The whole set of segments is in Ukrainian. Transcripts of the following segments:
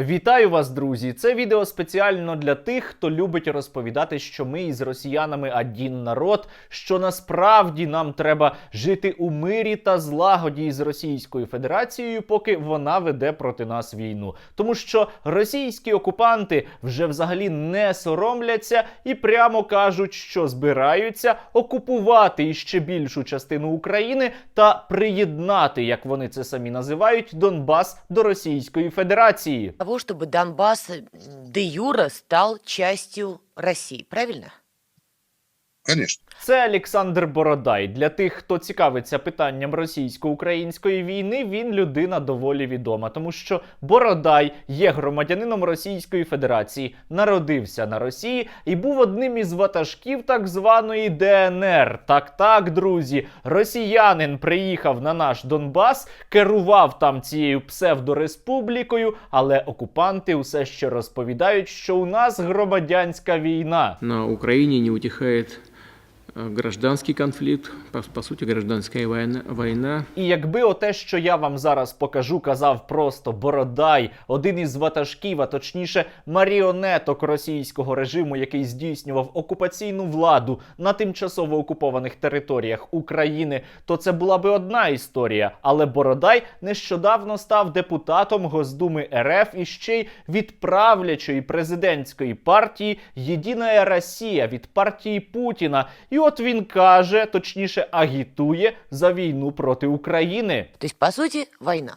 Вітаю вас, друзі! Це відео спеціально для тих, хто любить розповідати, що ми із росіянами один народ, що насправді нам треба жити у мирі та злагоді із Російською Федерацією, поки вона веде проти нас війну. Тому що російські окупанти вже взагалі не соромляться і прямо кажуть, що збираються окупувати іще більшу частину України та приєднати, як вони це самі називають, Донбас до Російської Федерації. Того, чтобы Донбасс де юра стал частью России, правильно? Конечно. Це Олександр Бородай. Для тих, хто цікавиться питанням російсько-української війни, він людина доволі відома, тому що Бородай є громадянином Російської Федерації, народився на Росії і був одним із ватажків так званої ДНР. Так, так, друзі, росіянин приїхав на наш Донбас, керував там цією псевдореспублікою, але окупанти усе ще розповідають, що у нас громадянська війна. На Украине не утихает э, гражданский конфликт, по, по сути, гражданская война, война. І якби оте, що я вам зараз покажу, казав просто Бородай, один із ватажків, а точніше маріонеток російського режиму, який здійснював окупаційну владу на тимчасово окупованих територіях України, то це була би одна історія. Але Бородай нещодавно став депутатом Госдуми РФ і ще й від правлячої президентської партії Єдина Росія від партії Путіна. І от він каже, точніше агітує за війну проти України. То есть, по сути, война.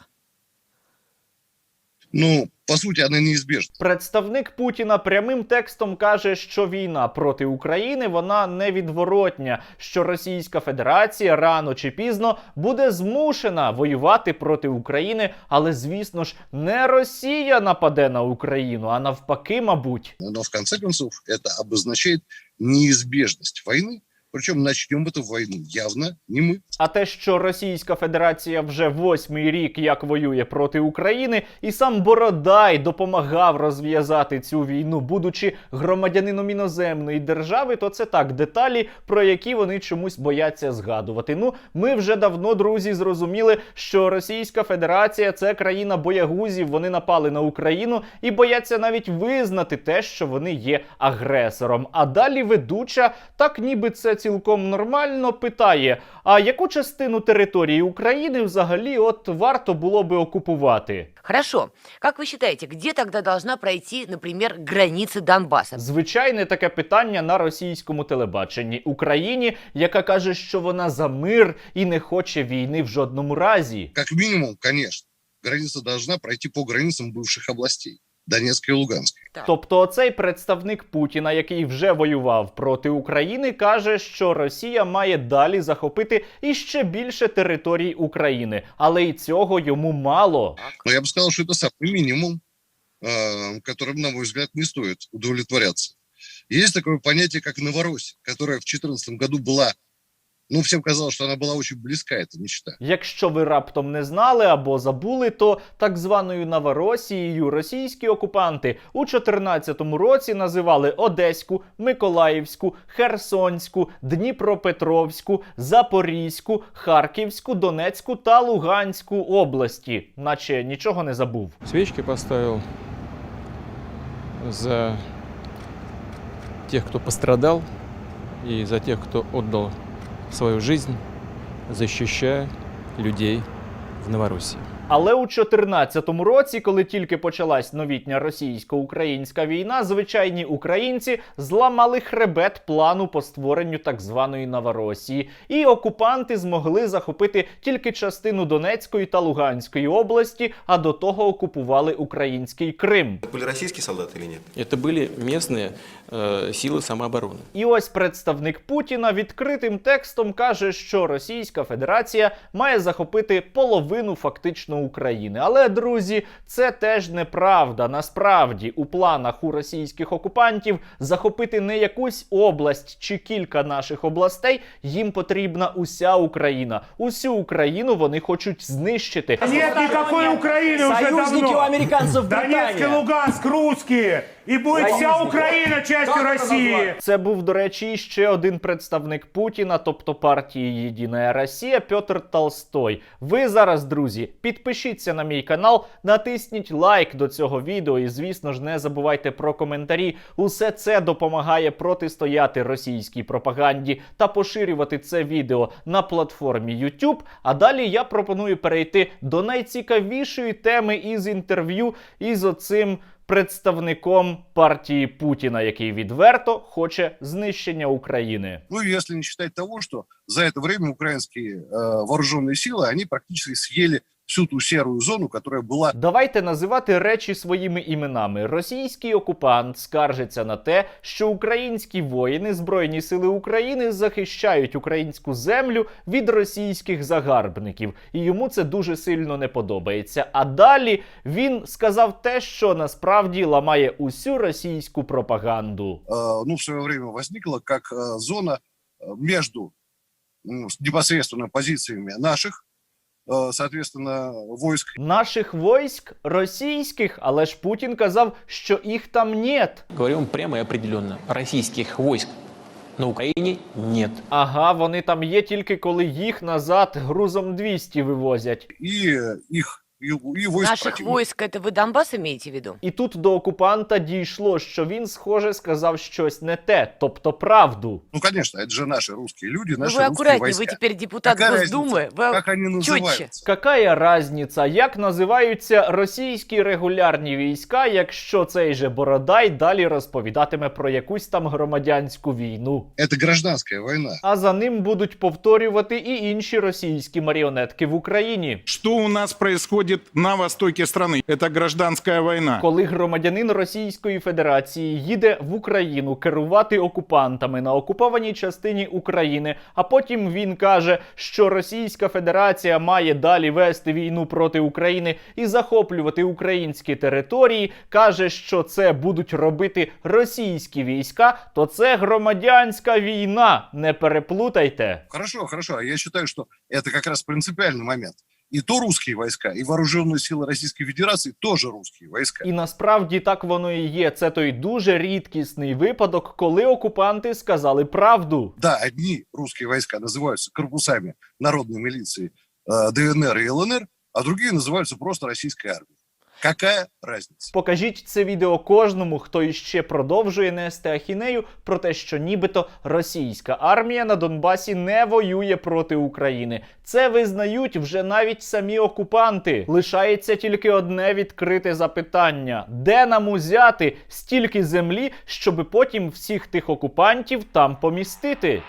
Ну, по сути, она неизбежна. Представник Путіна прямим текстом каже, що війна проти України вона невідворотня, що Російська Федерація рано чи пізно буде змушена воювати проти України, але звісно ж не Росія нападе на Україну, а навпаки, мабуть. Но в конце концов это обозначает неизбежность войны. Причем начнем эту войну явно не мы. А те, що Російська Федерація вже восьмий рік як воює проти України, і сам Бородай допомагав розв'язати цю війну, будучи громадянином іноземної держави, то це так деталі, про які вони чомусь бояться згадувати. Ну, ми вже давно, друзі, зрозуміли, що Російська Федерація це країна боягузів. Вони напали на Україну і бояться навіть визнати те, що вони є агресором. А далі ведуча, так ніби це цілком нормально, питає: а яку частину території України взагалі от варто було би окупувати? Хорошо. Как вы считаете, где тогда должна пройти, например, граница Донбасса? Звичайне таке питання на російському телебаченні Україні, яка каже, що вона за мир і не хоче війни в жодному разі. Как минимум, конечно, граница должна пройти по границам бывших областей. Донецкой и Луганской. Так. Тобто, оцей представник Путіна, який вже воював проти України, каже, що Росія має далі захопити іще більше територій України, але й цього йому мало. Но я бы сказал, что это самый минимум, э, которым, на мой взгляд, не стоит удовлетворяться. Есть такое понятие, как Новороссия, которая в 2014 году была, ну, всем казалось, что она была очень близка, это мечта. Якщо ви раптом не знали або забули, то так званою Новоросією російські окупанти у 14-му році називали Одеську, Миколаївську, Херсонську, Дніпропетровську, Запорізьку, Харківську, Донецьку та Луганську області, наче нічого не забув. Свечки поставил за тех, кто пострадал, и за тех, кто отдал свою жизнь, защищая людей в Новороссии. Але у 14-му році, коли тільки почалась новітня російсько-українська війна, звичайні українці зламали хребет плану по створенню так званої Новоросії, і окупанти змогли захопити тільки частину Донецької та Луганської області, а до того окупували український Крим. Это были российские солдаты или нет? Это были местные э, силы самообороны. І ось представник Путіна відкритим текстом каже, що Російська Федерація має захопити половину фактично України. Але друзі, це теж неправда. Насправді, у планах у російських окупантів захопити не якусь область чи кілька наших областей. Їм потрібна уся Україна. Усю Україну вони хочуть знищити. Нет никакой Украины уже давно. и Британия. Луганск русские. И будет вся это России. назвать? Це був, до речі, ще один представник Путіна, тобто партії Єдина Росія Петр Толстой. Ви зараз, друзі, підписуйтесь. Підпишіться на мій канал, натисніть лайк до цього відео і, звісно ж, не забувайте про коментарі. Усе це допомагає протистояти російській пропаганді та поширювати це відео на платформі YouTube. А далі я пропоную перейти до найцікавішої теми із інтерв'ю із оцим представником партії Путіна, який відверто хоче знищення України. Ну, и если не считать того, что за это время украинские э, вооруженные силы, они практически съели всю ту серую зону, которая была Давайте називати речі своїми іменами. Російський окупант скаржиться на те, що українські воїни Збройні сили України захищають українську землю від російських загарбників, і йому це дуже сильно не подобається. А далі він сказав те, що насправді ламає усю російську пропаганду. э, ну, в свое время возникла как э, зона э, между м, с непосредственно позициями наших, э, соответственно, войск Наших войск російських, але ж Путін казав, що їх там нет. Говорю прямо і определенно. Російських войск на Україні нет. Ага, вони там є тільки коли їх назад грузом 200 вивозять. І их и, и войск Наших противника. войск, это вы Донбасс имеете в виду? І тут до окупанта дійшло, що він, схоже, сказав щось не те, тобто правду. Ну, конечно, это же наши русские люди, Ну наши вы русские аккуратнее, войска. вы теперь депутат Какая Госдумы. разница, Вы как они четче. называются? Какая разниця, як називаються російські регулярні війська, якщо цей же Бородай далі розповідатиме про якусь там громадянську війну? Это гражданская война. А за ним будуть повторювати і інші російські маріонетки в Україні. Что у нас происходит на востоке страны? Это гражданская война. Коли громадянин Російської Федерації їде в Україну керувати окупантами на окупованій частині України, а потім він каже, що Російська Федерація має далі вести війну проти України і захоплювати українські території, каже, що це будуть робити російські війська, то це громадянська війна. Не переплутайте. Хорошо, хорошо. А Я считаю, что это как раз принципиальный момент. И то русские войска, и вооруженные силы Российской Федерации тоже русские войска. І насправді так воно і є. Це той дуже рідкісний випадок, коли окупанти сказали правду. Да, одни русские войска называются корпусами народной милиции э, ДНР и ЛНР, а другие называются просто российской армией. Какая разница? Покажіть це відео кожному, хто іще продовжує нести ахінею про те, що нібито російська армія на Донбасі не воює проти України. Це визнають вже навіть самі окупанти. Лишається тільки одне відкрите запитання: де нам узяти стільки землі, щоб потім всіх тих окупантів там помістити?